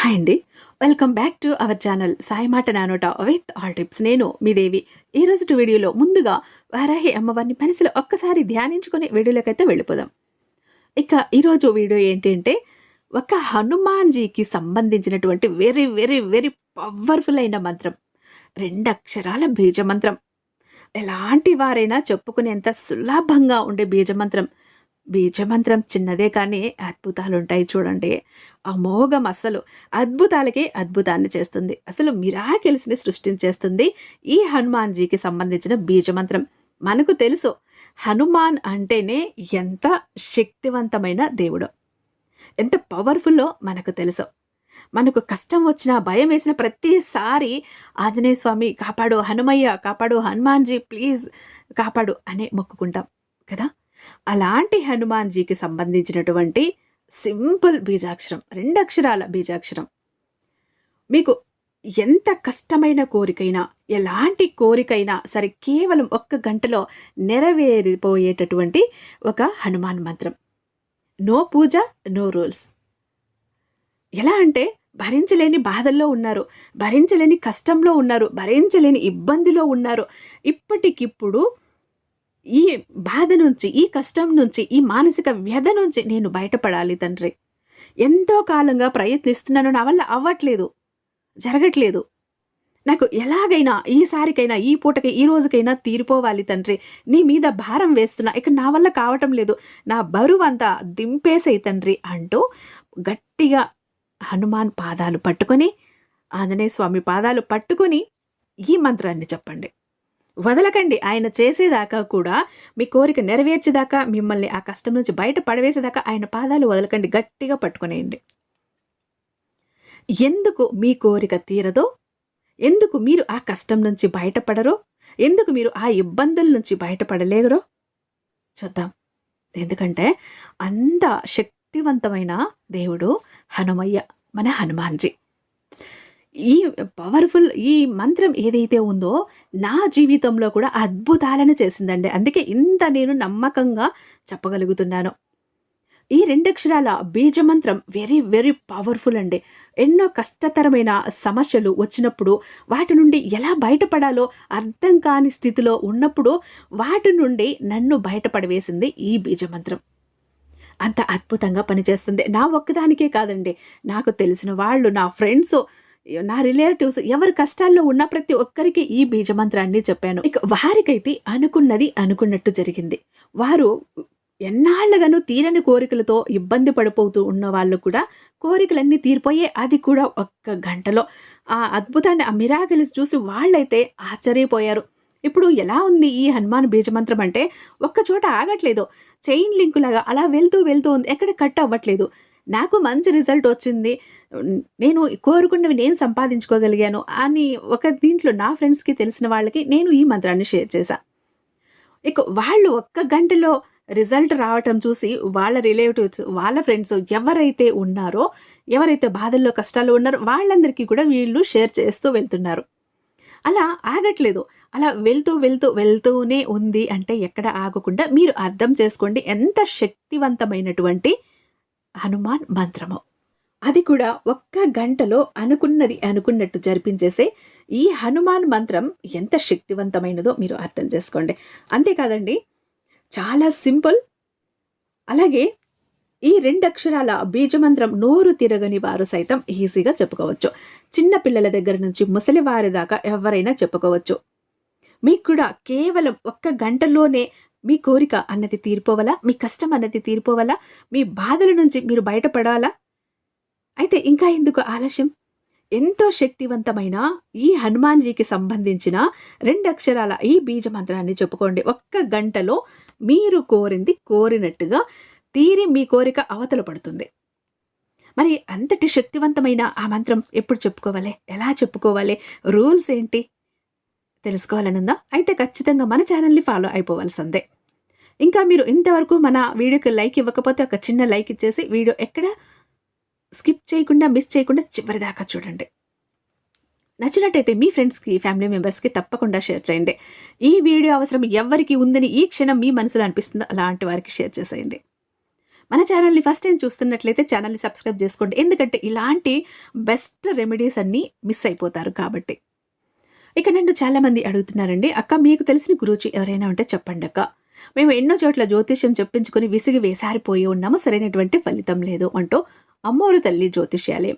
Hi అండి. Welcome back to our channel Sai మాట నానోట విత్ ఆల్ టిప్స్. నేను మీ దేవి. ఈ రోజు వీడియోలో ముందుగా వారాహి అమ్మవారిని మనసులో ఒక్కసారి ధ్యానించుకుని వీడియోలోకైతే వెళ్ళిపోదాం. ఇక ఈరోజు వీడియో ఏంటంటే ఒక హనుమాన్జీకి సంబంధించినటువంటి వెరీ వెరీ వెరీ పవర్ఫుల్ అయిన మంత్రం. రెండు అక్షరాల బీజ మంత్రం ఎలాంటి వారైనా చెప్పుకునేంత సులభంగా ఉండే బీజమంత్రం. బీజమంత్రం చిన్నదే కానీ అద్భుతాలు ఉంటాయి చూడండి. అమోఘం అస్సలు. అద్భుతాలకి అద్భుతాన్ని చేస్తుంది. అసలు మిరాకిల్స్ని సృష్టించేస్తుంది ఈ హనుమాన్జీకి సంబంధించిన బీజమంత్రం. మనకు తెలుసు హనుమాన్ అంటేనే ఎంత శక్తివంతమైన దేవుడు. ఎంత పవర్ఫుల్లో మనకు తెలుసు. మనకు కష్టం వచ్చినా భయం వేసిన ప్రతిసారి ఆంజనేయ స్వామి కాపాడు హనుమయ్య కాపాడు హనుమాన్జీ ప్లీజ్ కాపాడు అనే మొక్కుకుంటాం కదా. అలాంటి హనుమాన్జీకి సంబంధించినటువంటి సింపుల్ బీజాక్షరం రెండు అక్షరాల బీజాక్షరం. మీకు ఎంత కష్టమైన కోరికైనా ఎలాంటి కోరికైనా సరే కేవలం ఒక్క గంటలో నెరవేరిపోయేటటువంటి ఒక హనుమాన్ మంత్రం. No puja no rules. ఎలా అంటే భరించలేని బాధల్లో ఉన్నారు భరించలేని కష్టంలో ఉన్నారు భరించలేని ఇబ్బందిలో ఉన్నారు. ఇప్పటికిప్పుడు ఈ బాధ నుంచి ఈ కష్టం నుంచి ఈ మానసిక వ్యధ నుంచి నేను బయటపడాలి తండ్రి. ఎంతో కాలంగా ప్రయత్నిస్తున్నాను నా వల్ల అవ్వట్లేదు జరగట్లేదు. నాకు ఎలాగైనా ఈసారికైనా ఈ పూటకి ఈ రోజుకైనా తీరిపోవాలి తండ్రి. నీ మీద భారం వేస్తున్నా ఇక నా వల్ల కావటం లేదు. నా బరువు అంతా దింపేసేయి తండ్రి అంటూ గట్టిగా హనుమాన్ పాదాలు పట్టుకొని ఆంజనేయ స్వామి పాదాలు పట్టుకొని ఈ మంత్రాన్ని చెప్పండి. వదలకండి. ఆయన చేసేదాకా కూడా మీ కోరిక నెరవేర్చేదాకా మిమ్మల్ని ఆ కష్టం నుంచి బయట పడవేసేదాకా ఆయన పాదాలు వదలకండి. గట్టిగా పట్టుకునేయండి. ఎందుకు మీ కోరిక తీరదో ఎందుకు మీరు ఆ కష్టం నుంచి బయటపడరో ఎందుకు మీరు ఆ ఇబ్బందుల నుంచి బయటపడలేగరో చూద్దాం. ఎందుకంటే అంత శక్తివంతమైన దేవుడు హనుమయ్య మన హనుమాన్జీ. ఈ పవర్ఫుల్ ఈ మంత్రం ఏదైతే ఉందో నా జీవితంలో కూడా అద్భుతాలను చేసిందండి. అందుకే ఇంత నేను నమ్మకంగా చెప్పగలుగుతున్నాను. ఈ రెండక్షరాల బీజమంత్రం వెరీ వెరీ పవర్ఫుల్ అండి. ఎన్నో కష్టతరమైన సమస్యలు వచ్చినప్పుడు వాటి నుండి ఎలా బయటపడాలో అర్థం కాని స్థితిలో ఉన్నప్పుడు వాటి నుండి నన్ను బయటపడవేసింది ఈ బీజమంత్రం. అంత అద్భుతంగా పనిచేస్తుంది. నా ఒక్కదానికే కాదండి. నాకు తెలిసిన వాళ్ళు నా ఫ్రెండ్స్ నా రిలేటివ్స్ ఎవరి కష్టాల్లో ఉన్న ప్రతి ఒక్కరికి ఈ బీజమంత్రాన్ని చెప్పాను. ఇక వారికైతే అనుకున్నది అనుకున్నట్టు జరిగింది. వారు ఎన్నాళ్ళగానూ తీరని కోరికలతో ఇబ్బంది పడిపోతూ ఉన్న వాళ్ళు కూడా కోరికలన్నీ తీరిపోయే అది కూడా ఒక్క గంటలో. ఆ అద్భుతాన్ని ఆ మిరాకిల్స్ చూసి వాళ్ళైతే ఆశ్చర్యపోయారు. ఇప్పుడు ఎలా ఉంది ఈ హనుమాన్ బీజమంత్రం అంటే ఒక్క చోట ఆగట్లేదు. చైన్ లింకు లాగా అలా వెళ్తూ వెళ్తూ ఉంది. ఎక్కడ కట్ అవ్వట్లేదు. నాకు మంచి రిజల్ట్ వచ్చింది. నేను కోరుకున్నవి నేను సంపాదించుకోగలిగాను అని ఒక దీంట్లో నా ఫ్రెండ్స్కి తెలిసిన వాళ్ళకి నేను ఈ మంత్రాన్ని షేర్ చేశాను ఇక వాళ్ళు ఒక్క గంటలో రిజల్ట్ రావటం చూసి వాళ్ళ రిలేటివ్స్ వాళ్ళ ఫ్రెండ్స్ ఎవరైతే ఉన్నారో ఎవరైతే బాధల్లో కష్టాలు ఉన్నారో వాళ్ళందరికీ కూడా వీళ్ళు షేర్ చేస్తూ వెళ్తున్నారు. అలా ఆగట్లేదు. అలా వెళ్తూ వెళ్తూ వెళ్తూనే ఉంది అంటే ఎక్కడ ఆగకుండా మీరు అర్థం చేసుకోండి. ఎంత శక్తివంతమైనటువంటి హనుమాన్ మంత్రము. అది కూడా ఒక్క గంటలో అనుకున్నది అనుకున్నట్టు జరిపించేసే ఈ హనుమాన్ మంత్రం ఎంత శక్తివంతమైనదో మీరు అర్థం చేసుకోండి. అంతేకాదండి చాలా సింపుల్. అలాగే ఈ రెండు అక్షరాల బీజమంత్రం నోరు తిరగని వారు సైతం ఈజీగా చెప్పుకోవచ్చు. చిన్న పిల్లల దగ్గర నుంచి ముసలి వారి దాకా ఎవరైనా చెప్పుకోవచ్చు. మీకు కూడా కేవలం ఒక్క గంటలోనే మీ కోరిక అన్నది తీరిపోవాలా? మీ కష్టం అన్నది తీరిపోవాలా? మీ బాధల నుంచి మీరు బయటపడాలా? అయితే ఇంకా ఎందుకు ఆలస్యం? ఎంతో శక్తివంతమైన ఈ హనుమాన్జీకి సంబంధించిన రెండు అక్షరాల ఈ బీజ మంత్రాన్ని చెప్పుకోండి. ఒక్క గంటలో మీరు కోరింది కోరినట్టుగా తీరి మీ కోరిక అవతల పడుతుంది. మరి అంతటి శక్తివంతమైన ఆ మంత్రం ఎప్పుడు చెప్పుకోవాలి? ఎలా చెప్పుకోవాలి? రూల్స్ ఏంటి? తెలుసుకోవాలనుందా? అయితే ఖచ్చితంగా మన ఛానల్ని ఫాలో అయిపోవాల్సిందే. ఇంకా మీరు ఇంతవరకు మన వీడియోకి లైక్ ఇవ్వకపోతే ఒక చిన్న లైక్ ఇచ్చేసి వీడియో ఎక్కడ స్కిప్ చేయకుండా మిస్ చేయకుండా చివరి దాకా చూడండి. నచ్చినట్టయితే మీ ఫ్రెండ్స్కి ఫ్యామిలీ మెంబర్స్కి తప్పకుండా షేర్ చేయండి. ఈ వీడియో అవసరం ఎవరికి ఉందని ఈ క్షణం మీ మనసులో అనిపిస్తుందో అలాంటి వారికి షేర్ చేసేయండి. మన ఛానల్ని ఫస్ట్ టైం చూస్తున్నట్లయితే ఛానల్ని సబ్స్క్రైబ్ చేసుకోండి. ఎందుకంటే ఇలాంటి బెస్ట్ రెమెడీస్ అన్నీ మిస్ అయిపోతారు కాబట్టి. ఇక నన్ను చాలామంది అడుగుతున్నారండి అక్క మీకు తెలిసిన గురూజీ ఎవరైనా ఉంటే చెప్పండి అక్క మేము ఎన్నో చోట్ల జ్యోతిష్యం చెప్పించుకుని విసిగి వేసారిపోయి ఉన్నాము. సరైనటువంటి ఫలితం లేదు అంటూ అమ్మోరు తల్లి జ్యోతిష్యాలే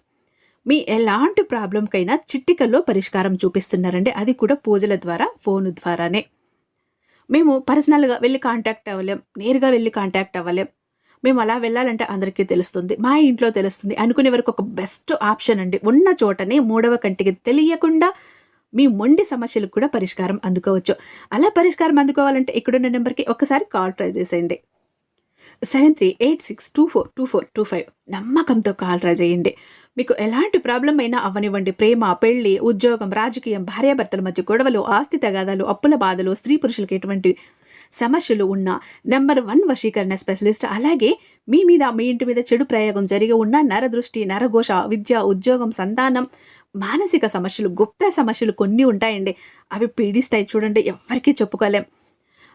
మీ ఎలాంటి ప్రాబ్లంకైనా చిట్టికల్లో పరిష్కారం చూపిస్తున్నారండి. అది కూడా పూజల ద్వారా ఫోన్ ద్వారానే. మేము పర్సనల్గా వెళ్ళి కాంటాక్ట్ అవ్వలేం. నేరుగా వెళ్ళి కాంటాక్ట్ అవ్వలేం. మేము అలా వెళ్ళాలంటే అందరికీ తెలుస్తుంది. మా ఇంట్లో తెలుస్తుంది. అనుకునే వరకు ఒక బెస్ట్ ఆప్షన్ అండి. ఉన్న చోటనే మూడవ కంటికి తెలియకుండా మీ మొండి సమస్యలకు కూడా పరిష్కారం అందుకోవచ్చు. అలా పరిష్కారం అందుకోవాలంటే ఇక్కడున్న నెంబర్కి ఒకసారి కాల్ ట్రై చేసేయండి. Seven three eight six two four two four two five నమ్మకంతో కాల్ ట్రై చేయండి. మీకు ఎలాంటి ప్రాబ్లం అయినా అవ్వనివ్వండి ప్రేమ పెళ్ళి ఉద్యోగం రాజకీయం భార్యాభర్తల మధ్య గొడవలు ఆస్తి తగాదాలు అప్పుల బాధలు స్త్రీ పురుషులకు ఎటువంటి సమస్యలు ఉన్న నెంబర్ వన్ వశీకరణ స్పెషలిస్ట్ అలాగే మీ మీద మీ ఇంటి మీద చెడు ప్రయోగం జరిగి ఉన్న నరదృష్టి నరఘోష విద్య ఉద్యోగం సంతానం మానసిక సమస్యలు గుప్త సమస్యలు కొన్ని ఉంటాయండి. అవి పీడిస్తాయి చూడండి ఎవరికీ చెప్పుకోలేం.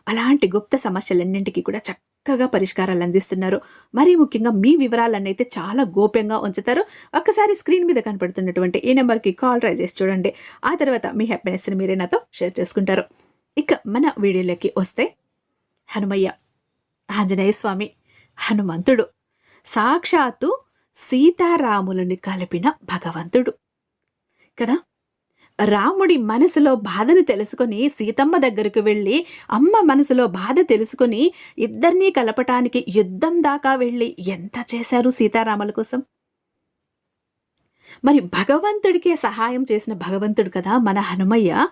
అలాంటి గుప్త సమస్యలన్నింటికీ కూడా చక్కగా పరిష్కారాలు అందిస్తున్నారు. మరీ ముఖ్యంగా మీ వివరాలన్నీ అయితే చాలా గోప్యంగా ఉంచుతారు. ఒక్కసారి స్క్రీన్ మీద కనపడుతున్నటువంటి ఈ నెంబర్కి కాల్ ట్రై చేసి చూడండి. ఆ తర్వాత మీ హ్యాపీనెస్ని మీరే నాతో షేర్ చేసుకుంటారు. ఇక మన వీడియోలోకి వస్తే హనుమయ్య ఆంజనేయ స్వామి హనుమంతుడు. సాక్షాత్తు సీతారాములని కలిపిన భగవంతుడు. కదా? రాముడి మనసులో బాధను తెలుసుకొని సీతమ్మ దగ్గరకు వెళ్ళి అమ్మ మనసులో బాధ తెలుసుకొని ఇద్దరినీ కలపటానికి యుద్ధం దాకా వెళ్ళి ఎంత చేశారు సీతారాముల కోసం? మరి భగవంతుడికే సహాయం చేసిన భగవంతుడు కదా మన హనుమయ్య?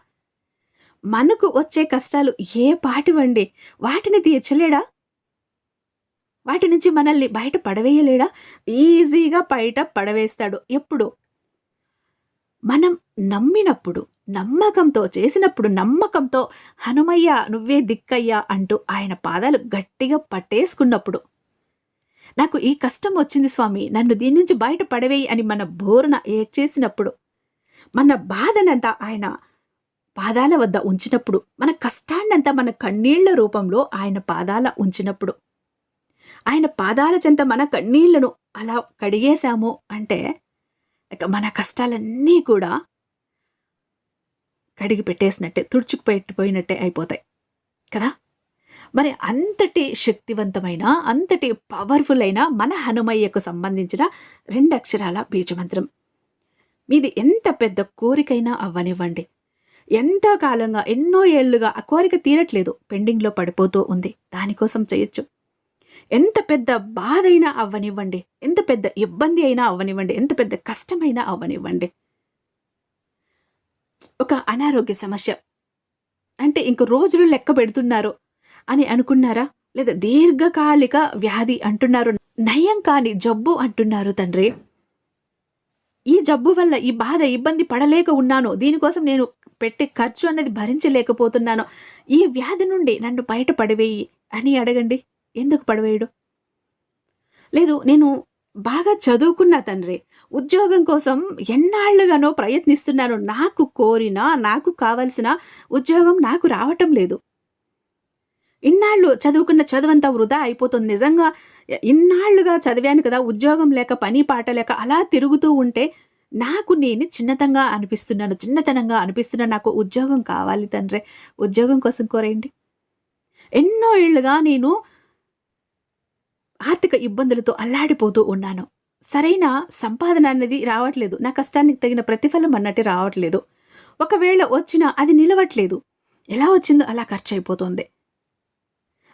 మనకు వచ్చే కష్టాలు ఏ పాటివండి? వాటిని తీర్చలేడా? వాటి నుంచి మనల్ని బయట పడవేయలేడా? ఈజీగా బయట పడవేస్తాడు ఎప్పుడు? మనం నమ్మినప్పుడు నమ్మకంతో చేసినప్పుడు నమ్మకంతో హనుమయ్య నువ్వే దిక్కయ్యా అంటూ ఆయన పాదాలు గట్టిగా పట్టేసుకున్నప్పుడు నాకు ఈ కష్టం వచ్చింది స్వామి. నన్ను దీని నుంచి బయట పడవేయి అని మన బోరున ఏడ్చేసినప్పుడు మన బాధనంతా ఆయన పాదాల వద్ద ఉంచినప్పుడు మన కష్టాన్నంతా మన కన్నీళ్ళ రూపంలో ఆయన పాదాల ఉంచినప్పుడు ఆయన పాదాల చెంత మన కన్నీళ్ళను అలా కడిగేశాము అంటే మన కష్టాలన్నీ కూడా కడిగి పెట్టేసినట్టే తుడుచుకుపెట్టిపోయినట్టే అయిపోతాయి. కదా? మరి అంతటి శక్తివంతమైన అంతటి పవర్ఫుల్ అయిన మన హనుమయ్యకు సంబంధించిన రెండు అక్షరాల బీజమంత్రం. మీది ఎంత పెద్ద కోరికైనా అవ్వనివ్వండి. ఎంతో కాలంగా ఎన్నో ఏళ్ళుగా ఆ కోరిక తీరట్లేదు. పెండింగ్లో పడిపోతూ ఉంది. దానికోసం చేయొచ్చు. ఎంత పెద్ద బాధ అయినా అవ్వనివ్వండి. ఎంత పెద్ద ఇబ్బంది అయినా అవ్వనివ్వండి. ఎంత పెద్ద కష్టమైనా అవ్వనివ్వండి. ఒక అనారోగ్య సమస్య. అంటే ఇంక రోజులు లెక్క పెడుతున్నారు అని అనుకున్నారా? లేదా దీర్ఘకాలిక వ్యాధి అంటున్నారు. నయం కాని జబ్బు అంటున్నారు తండ్రి. ఈ జబ్బు వల్ల ఈ బాధ ఇబ్బంది పడలేక ఉన్నాను. దీనికోసం నేను పెట్టే ఖర్చు అనేది భరించలేకపోతున్నాను. ఈ వ్యాధి నుండి నన్ను బయట పడివేయి అని అడగండి. ఎందుకు పడవేయడు? లేదు నేను బాగా చదువుకున్న తండ్రి. ఉద్యోగం కోసం ఎన్నాళ్ళుగానో ప్రయత్నిస్తున్నాను. నాకు కోరిన నాకు కావలసిన ఉద్యోగం నాకు రావటం లేదు. ఇన్నాళ్ళు చదువుకున్న చదువంతా వృధా అయిపోతుంది. నిజంగా ఇన్నాళ్ళుగా చదివాను కదా ఉద్యోగం లేక పని పాట లేక అలా తిరుగుతూ ఉంటే నాకు నేను చిన్నతంగా అనిపిస్తున్నాను. చిన్నతనంగా అనిపిస్తున్నా నాకు ఉద్యోగం కావాలి తండ్రి. ఉద్యోగం కోసం కోరేయండి. ఎన్నో ఏళ్ళుగా నేను ఆర్థిక ఇబ్బందులతో అల్లాడిపోతూ ఉన్నాను. సరైన సంపాదన అనేది రావట్లేదు. నా కష్టానికి తగిన ప్రతిఫలం అన్నట్టు రావట్లేదు. ఒకవేళ వచ్చినా అది నిలవట్లేదు. ఎలా వచ్చిందో అలా ఖర్చు అయిపోతుంది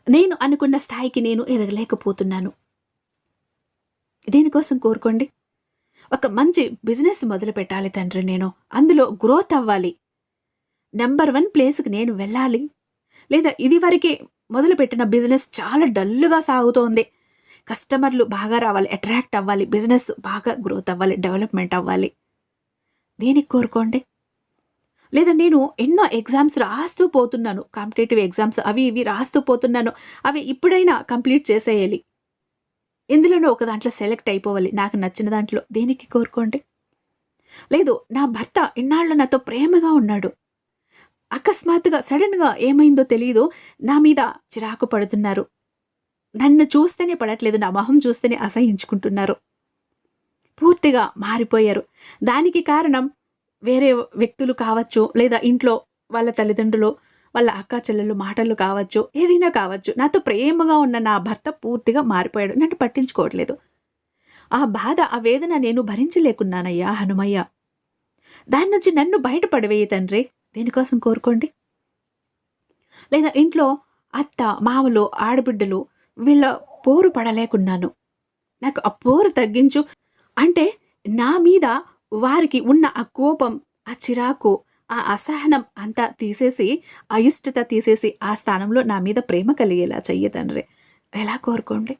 నేను అనుకున్న స్థాయికి నేను ఎదగలేకపోతున్నాను. దేనికోసం కోరుకోండి? ఒక మంచి బిజినెస్ మొదలు పెట్టాలి తండ్రి నేను. అందులో గ్రోత్ అవ్వాలి. నెంబర్ వన్ ప్లేస్కి నేను వెళ్ళాలి. లేదా ఇది వరకే మొదలుపెట్టిన బిజినెస్ చాలా డల్లుగా సాగుతోంది. కస్టమర్లు బాగా రావాలి అట్రాక్ట్ అవ్వాలి బిజినెస్ బాగా గ్రోత్ అవ్వాలి డెవలప్మెంట్ అవ్వాలి. దేనికి కోరుకోండి? లేదా నేను ఎన్నో ఎగ్జామ్స్ రాస్తూ పోతున్నాను కాంపిటేటివ్ ఎగ్జామ్స్ అవి ఇవి రాస్తూ పోతున్నాను అవి ఇప్పుడైనా కంప్లీట్ చేసేయాలి. ఇందులోనూ ఒక దాంట్లో సెలెక్ట్ అయిపోవాలి నాకు నచ్చిన దాంట్లో. దేనికి కోరుకోండి? లేదు నా భర్త ఇన్నాళ్ళు నాతో ప్రేమగా ఉన్నాడు. అకస్మాత్తుగా సడన్గా ఏమైందో తెలియదు నా మీద చిరాకు పడుతున్నారు. నన్ను చూస్తేనే పడట్లేదు నా మొహం చూస్తేనే అసహించుకుంటున్నారు. పూర్తిగా మారిపోయారు. దానికి కారణం వేరే వ్యక్తులు కావచ్చు లేదా ఇంట్లో వాళ్ళ తల్లిదండ్రులు వాళ్ళ అక్క చెల్లెలు మాటలు కావచ్చు ఏదైనా కావచ్చు. నాతో ప్రేమగా ఉన్న నా భర్త పూర్తిగా మారిపోయాడు. నన్ను పట్టించుకోవట్లేదు. ఆ బాధ ఆ వేదన నేను భరించలేకున్నానయ్యా హనుమయ్య. దాని నుంచి నన్ను బయటపడవేయి తండ్రి. దేనికోసం కోరుకోండి? లేదా ఇంట్లో అత్త మామలు ఆడబిడ్డలు వీళ్ళ పోరు పడలేకున్నాను. నాకు ఆ పోరు తగ్గించు. అంటే నా మీద వారికి ఉన్న ఆ కోపం ఆ చిరాకు ఆ అసహనం అంతా తీసేసి అయిష్టత తీసేసి ఆ స్థానంలో నా మీద ప్రేమ కలిగేలా చెయ్యి తండ్రి. ఎలా కోరుకోండి?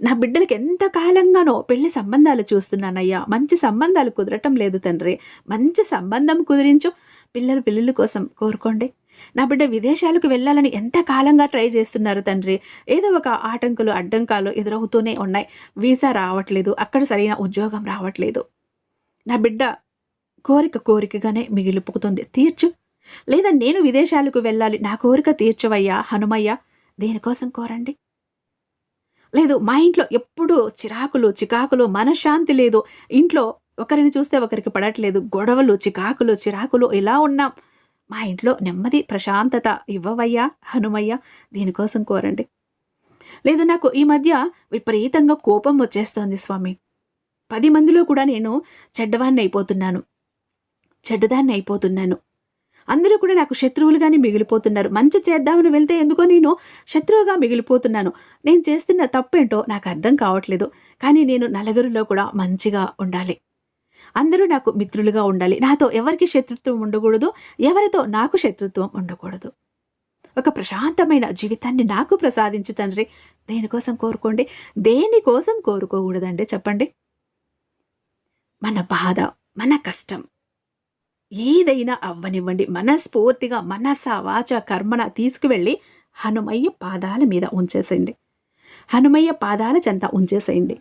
నా బిడ్డలకి ఎంత కాలంగానో పెళ్ళి సంబంధాలు చూస్తున్నానయ్యా. మంచి సంబంధాలు కుదరటం లేదు తండ్రి. మంచి సంబంధం కుదిరించు. పిల్లలు పిల్లల కోసం కోరుకోండి. నా బిడ్డ విదేశాలకు వెళ్ళాలని ఎంత కాలంగా ట్రై చేస్తున్నారు తండ్రి? ఏదో ఒక ఆటంకులు అడ్డంకాలు ఎదురవుతూనే ఉన్నాయి. వీసా రావట్లేదు. అక్కడ సరైన ఉద్యోగం రావట్లేదు. నా బిడ్డ కోరిక కోరికగానే మిగిలిపోతుంది. తీర్చు. లేదా నేను విదేశాలకు వెళ్ళాలి. నా కోరిక తీర్చవయ్యా హనుమయ్య. దేనికోసం కోరండి? లేదు మా ఇంట్లో ఎప్పుడూ చిరాకులు చికాకులు మనశ్శాంతి లేదు. ఇంట్లో ఒకరిని చూస్తే ఒకరికి పడట్లేదు. గొడవలు చికాకులు చిరాకులు ఇలా ఉన్నాం. మా ఇంట్లో నెమ్మది ప్రశాంతత ఇవ్వవయ్యా హనుమయ్య దీనికోసం కోరండి. లేదు నాకు ఈ మధ్య విపరీతంగా కోపం వచ్చేస్తోంది స్వామి. పది మందిలో కూడా నేను చెడ్డవాణ్ణి అయిపోతున్నాను. చెడ్డదాన్ని అయిపోతున్నాను. అందరూ కూడా నాకు శత్రువులుగానే మిగిలిపోతున్నారు. మంచి చేద్దామని వెళ్తే ఎందుకో నేను శత్రువుగా మిగిలిపోతున్నాను. నేను చేస్తున్న తప్పేంటో నాకు అర్థం కావట్లేదు. కానీ నేను నలుగురిలో కూడా మంచిగా ఉండాలి. అందరూ నాకు మిత్రులుగా ఉండాలి. నాతో ఎవరికి శత్రుత్వం ఉండకూడదు. ఎవరితో నాకు శత్రుత్వం ఉండకూడదు. ఒక ప్రశాంతమైన జీవితాన్ని నాకు ప్రసాదించు తండ్రి దేనికోసం కోరుకోండి? దేనికోసం కోరుకోకూడదండి చెప్పండి? మన బాధ మన కష్టం. ఏదైనా అవ్వనివ్వండి. మనస్ఫూర్తిగా మనస వాచ కర్మన తీసుకువెళ్ళి హనుమయ్య పాదాల మీద ఉంచేసేయండి. హనుమయ్య పాదాల చెంత ఉంచేసేయండి.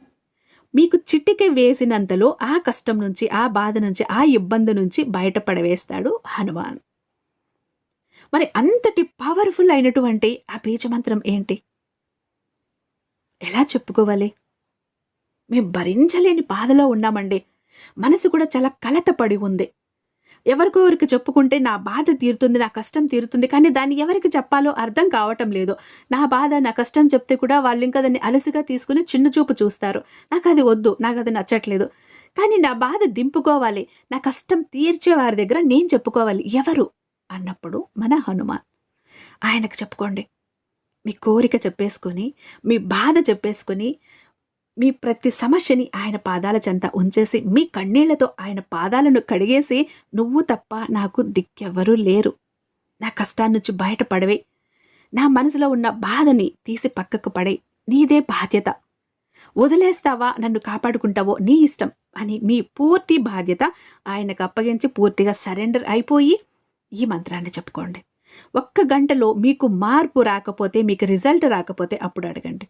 మీకు చిటిక వేసినంతలో ఆ కష్టం నుంచి ఆ బాధ నుంచి ఆ ఇబ్బంది నుంచి బయటపడవేస్తాడు హనుమాన్. మరి అంతటి పవర్ఫుల్ అయినటువంటి ఆ బీజమంత్రం ఏంటి? ఎలా చెప్పుకోవాలి? మేము భరించలేని బాధలో ఉన్నామండి. మనసు కూడా చాలా కలతపడి ఉంది. ఎవరికొవరికి చెప్పుకుంటే నా బాధ తీరుతుంది నా కష్టం తీరుతుంది కానీ దాన్ని ఎవరికి చెప్పాలో అర్థం కావటం లేదు. నా బాధ నా కష్టం చెప్తే కూడా వాళ్ళు ఇంకా దాన్ని అలసిగా తీసుకుని చిన్న చూపు చూస్తారు. నాకు అది వద్దు నాకు అది నచ్చట్లేదు. కానీ నా బాధ దింపుకోవాలి నా కష్టం తీర్చే వారి దగ్గర నేను చెప్పుకోవాలి. ఎవరు? అన్నప్పుడు మన హనుమాన్. ఆయనకు చెప్పుకోండి. మీ కోరిక చెప్పేసుకొని మీ బాధ చెప్పేసుకొని మీ ప్రతి సమస్యని ఆయన పాదాల చెంత ఉంచేసి మీ కన్నీళ్ళతో ఆయన పాదాలను కడిగేసి నువ్వు తప్ప నాకు దిక్కెవ్వరూ లేరు. నా కష్టాన్నించి బయటపడవే. నా మనసులో ఉన్న బాధని తీసి పక్కకు పడే నీదే బాధ్యత. వదిలేస్తావా? నన్ను కాపాడుకుంటావో? నీ ఇష్టం. అని మీ పూర్తి బాధ్యత ఆయనకు అప్పగించి పూర్తిగా సరెండర్ అయిపోయి ఈ మంత్రాన్ని చెప్పుకోండి. ఒక్క గంటలో మీకు మార్పు రాకపోతే మీకు రిజల్ట్ రాకపోతే అప్పుడు అడగండి.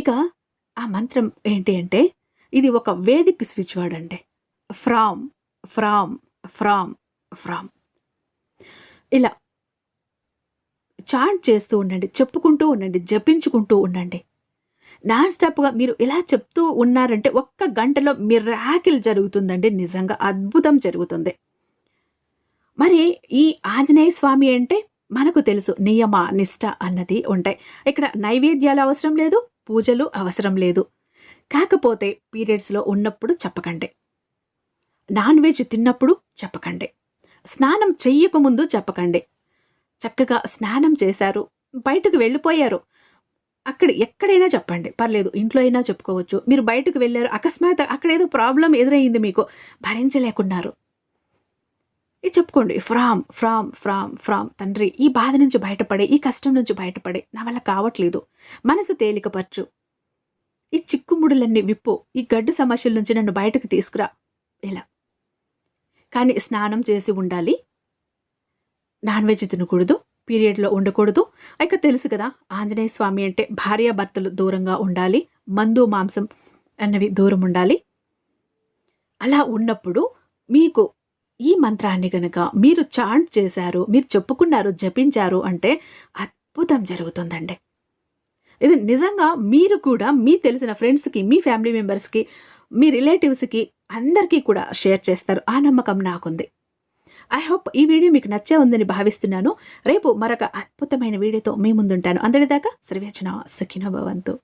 ఇక ఆ మంత్రం ఏంటి అంటే ఇది ఒక వేదిక్ స్విచ్ వర్డ్ అండి ఫ్రామ్ ఫ్రామ్ ఫ్రామ్ ఫ్రామ్. ఇలా చాంట్ చేస్తూ ఉండండి చెప్పుకుంటూ ఉండండి జపించుకుంటూ ఉండండి. నాన్ స్టాప్గా మీరు ఇలా చెప్తూ ఉన్నారంటే ఒక్క గంటలో మిరాకిల్ జరుగుతుందండి నిజంగా అద్భుతం జరుగుతుంది. మరి ఈ ఆంజనేయ స్వామి అంటే మనకు తెలుసు నియమ నిష్ట అన్నది ఉంటాయి. ఇక్కడ నైవేద్యాలు అవసరం లేదు పూజలు అవసరం లేదు. కాకపోతే పీరియడ్స్లో ఉన్నప్పుడు చెప్పకండి. నాన్ వెజ్ తిన్నప్పుడు చెప్పకండి. స్నానం చెయ్యకముందు చెప్పకండి. చక్కగా స్నానం చేశారు బయటకు వెళ్ళిపోయారు. అక్కడ ఎక్కడైనా చెప్పండి. పర్లేదు ఇంట్లో అయినా చెప్పుకోవచ్చు. మీరు బయటకు వెళ్ళారు అకస్మాత్ అక్కడ ఏదో ప్రాబ్లం ఎదురయ్యింది మీకు. భరించలేకున్నారు. ఇది చెప్పుకోండి. From from from from. తండ్రి ఈ బాధ నుంచి బయటపడే ఈ కష్టం నుంచి బయటపడే. నా వల్ల కావట్లేదు. మనసు తేలికపరచు. ఈ చిక్కుముడులన్నీ విప్పు. ఈ గడ్డు సమస్యల నుంచి నన్ను బయటకు తీసుకురా. ఇలా. కానీ స్నానం చేసి ఉండాలి. నాన్ వెజ్ తినకూడదు. పీరియడ్లో ఉండకూడదు. ఇక తెలుసు కదా ఆంజనేయ స్వామి అంటే భార్యాభర్తలు దూరంగా ఉండాలి. మందు మాంసం అన్నవి దూరం ఉండాలి. అలా ఉన్నప్పుడు మీకు ఈ మంత్రాన్ని గనక మీరు చాంట్ చేశారు మీరు చెప్పుకున్నారు జపించారు అంటే అద్భుతం జరుగుతుందండి. ఇది నిజంగా మీరు కూడా మీ తెలిసిన ఫ్రెండ్స్కి మీ ఫ్యామిలీ మెంబర్స్కి మీ రిలేటివ్స్కి అందరికీ కూడా షేర్ చేస్తారు. ఆ నమ్మకం నాకుంది. ఐ హోప్ ఈ వీడియో మీకు నచ్చే ఉందని భావిస్తున్నాను. రేపు మరొక అద్భుతమైన వీడియోతో మీ ముందుంటాను. అందరిదాకా సర్వేచన సుఖినో భవంతు.